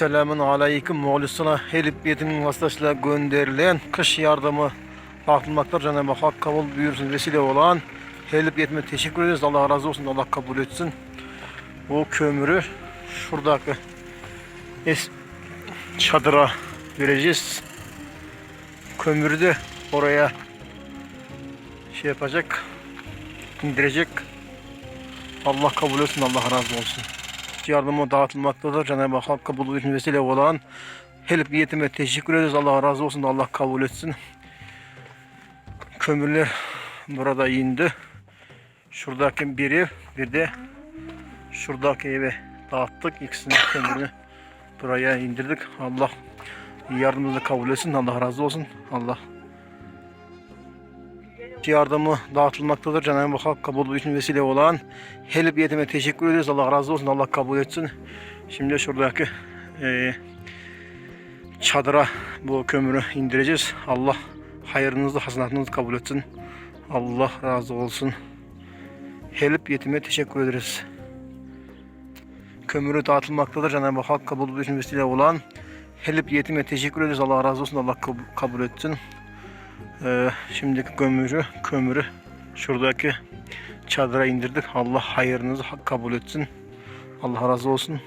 Selamun aleyküm Moğolistan'a helip yetimin vasıtasıyla gönderilen kış yardımı dağıtılmaktadır. Cenab-ı Hak kabul buyursun vesile olan helip yetime teşekkür ederiz. Allah razı olsun. Allah kabul etsin. Bu kömürü şuradaki es çadıra vereceğiz. Kömürü de oraya şey yapacak, indirecek. Allah kabul etsin. Allah razı olsun yardımı dağıtılmaktadır. Cenab-ı Hak kabul için vesile olan help yetime teşekkür ederiz. Allah razı olsun. Allah kabul etsin. Kömürler burada indi. Şuradaki bir ev, bir de şuradaki eve dağıttık. İkisini kömürünü buraya indirdik. Allah yardımımızı kabul etsin. Allah razı olsun. Allah yardımı dağıtılmaktadır. Cenab-ı Hak kabul için vesile olan helip yetime teşekkür ederiz. Allah razı olsun. Allah kabul etsin. Şimdi şuradaki e, çadıra bu kömürü indireceğiz. Allah hayırınızı, hasenatınızı kabul etsin. Allah razı olsun. Helip yetime teşekkür ederiz. Kömürü dağıtılmaktadır. Cenab-ı Hak kabul için vesile olan helip yetime teşekkür ederiz. Allah razı olsun. Allah kab- kabul etsin. Ee, şimdiki kömürü, kömürü şuradaki çadıra indirdik. Allah hayırınızı kabul etsin. Allah razı olsun.